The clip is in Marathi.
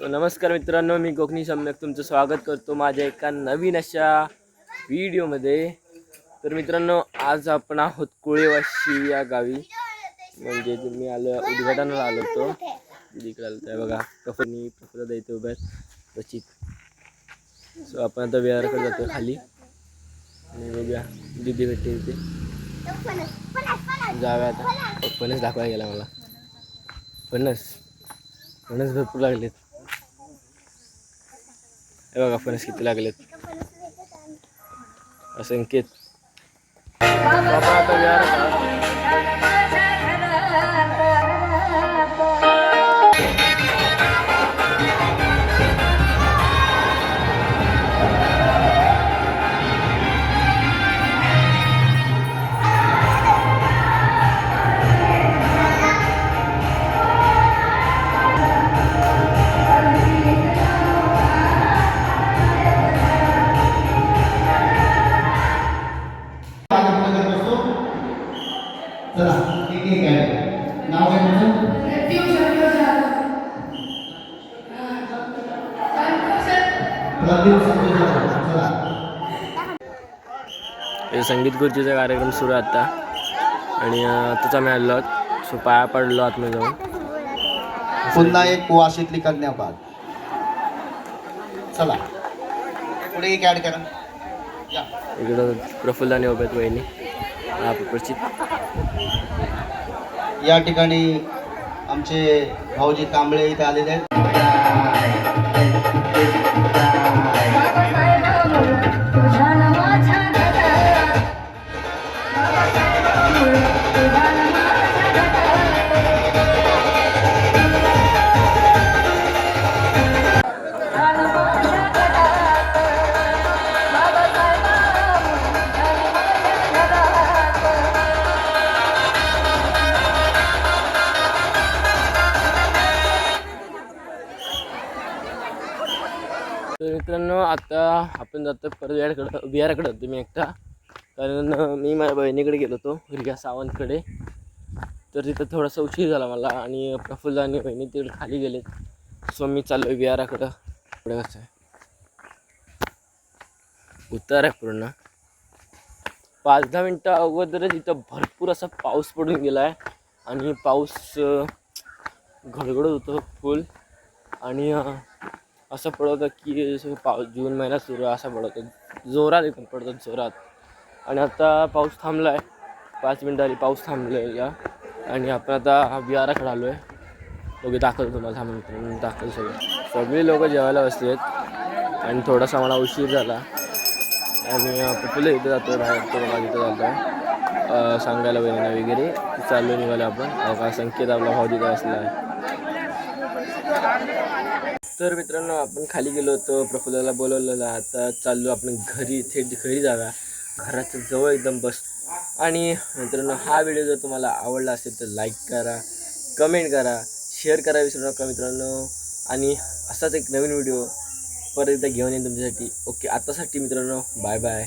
सो नमस्कार मित्रांनो मी कोकणी सम्यक तुमचं स्वागत करतो माझ्या एका नवीन अशा व्हिडिओमध्ये. तर मित्रांनो आज आपण आहोत कुळेवाशी या गावी. म्हणजे तुम्ही आलो उद्घाटनाला आलो होतो. इकडे आलो आहे बघा कफनी प्रफुल्ला इथे उभ्या क्वचित सो आपण आता विहाराकडे जातो खाली. आणि बघूया दिदी भेटते इथे. जाव्या आता. फणस दाखवायला गेला मला. फणस फणस भरपूर लागलेत. हे बघा फणस किती लागलेत. असंख्येत चला एक एक आहे नाव काय तुमचं हे संगीत खुर्चीचा कार्यक्रम सुरू आहे आता. आणि आताच आम्ही आलो आहोत. सो पाया पडलो आतमध्ये जाऊन. पुन्हा एक वाशीतली कन्या बाग चला. पुढे एक ऍड करा. इकडं प्रफुल्ल आणि उभ्यात वहिनी. प्रचित या ठिकाणी आमचे भाऊजी कांबळे इथे आलेले आहेत. तर मित्रांनो आता आपण जातो परत बिहारकडं विहाराकडं होतो मी एकटा. कारण मी माझ्या बहिणीकडे गेलो होतो रिया सावंतकडे. तर तिथं थोडासा उशीर झाला मला आणि प्रफुल्ल आणि बहिणी तिकडे खाली गेलेत. सो मी चाललो विहाराकडं. पुढे कसं आहे? उतार आहे पूर्ण. पाच दहा मिनटं अगोदरच इथं भरपूर असा पाऊस पडून गेला आहे आणि पाऊस गडगडत घडघडत होतं फुल. आणि असं पडत की पाऊस जून महिना सुरू आहे असं पडत. जोरात एकदम पडतात जोरात. आणि आता पाऊस थांबला आहे पाच मिनटं आली पाऊस थांबलेला आणि आपण आता विहाराकडे आलो आहे दोघे दाखवतो तुम्हाला थांबून मित्रांनो दाखवतो सगळं. सगळी लोक जेवायला बसली आहेत. आणि थोडासा मला उशीर झाला. आणि पप्पूला इथं जातो बाहेर तो मला तिथं जातो आहे सांगायला वगैरे वगैरे. चाललो निघालो आपण. संकेत आपला भाऊ तिथं असला आहे. तर मित्रांनो आपण खाली गेलो होतो प्रफुल्लाला बोलवलेलं आता चाललो आपण घरी थेट घरी जाव्या घराच्या जवळ एकदम बस आणि मित्रांनो हा व्हिडिओ जर तुम्हाला आवडला असेल तर लाईक करा कमेंट करा शेअर करा विसरू नका मित्रांनो. आणि असाच एक नवीन व्हिडिओ परत एकदा घेऊन येईन तुमच्यासाठी. ओके आतासाठी मित्रांनो बाय बाय